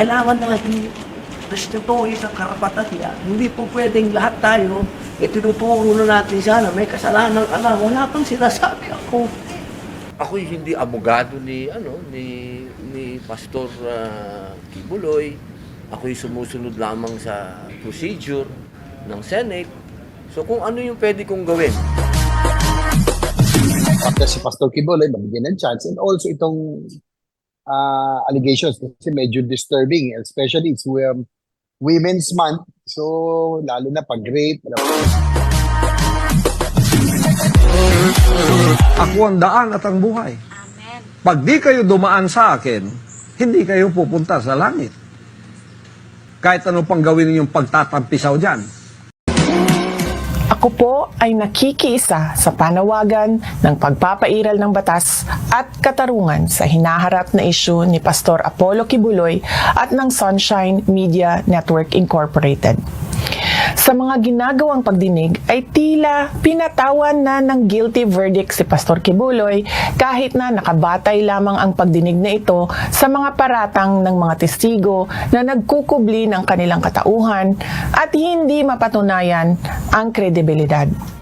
kailangan natin respetuhin sa karapatan niya. Hindi po pwedeng lahat tayo, itinuturo na natin siya na may kasalanan ka na. Wala pang sinasabi ako. Ako hindi abogado ni ano ni ni Pastor ah, Kibuloy. Ako'y sumusunod lamang sa procedure ng Senate. So kung ano yung pwede kong gawin, after si Pastor Kibuloy, mabigyan ng chance. And also itong uh, allegations kasi medyo disturbing, especially it's um, Women's Month. So, lalo na pag rape. Ako ang daan at ang buhay. Pag di kayo dumaan sa akin, hindi kayo pupunta sa langit. Kahit ano pang gawin ninyong pagtatampisaw dyan. Ako po ay nakikiisa sa panawagan ng pagpapairal ng batas at katarungan sa hinaharap na isyu ni Pastor Apollo Kibuloy at ng Sunshine Media Network Incorporated. Sa mga ginagawang pagdinig ay tila pinatawan na ng guilty verdict si Pastor Kibuloy kahit na nakabatay lamang ang pagdinig na ito sa mga paratang ng mga testigo na nagkukubli ng kanilang katauhan at hindi mapatunayan ang kredibilidad.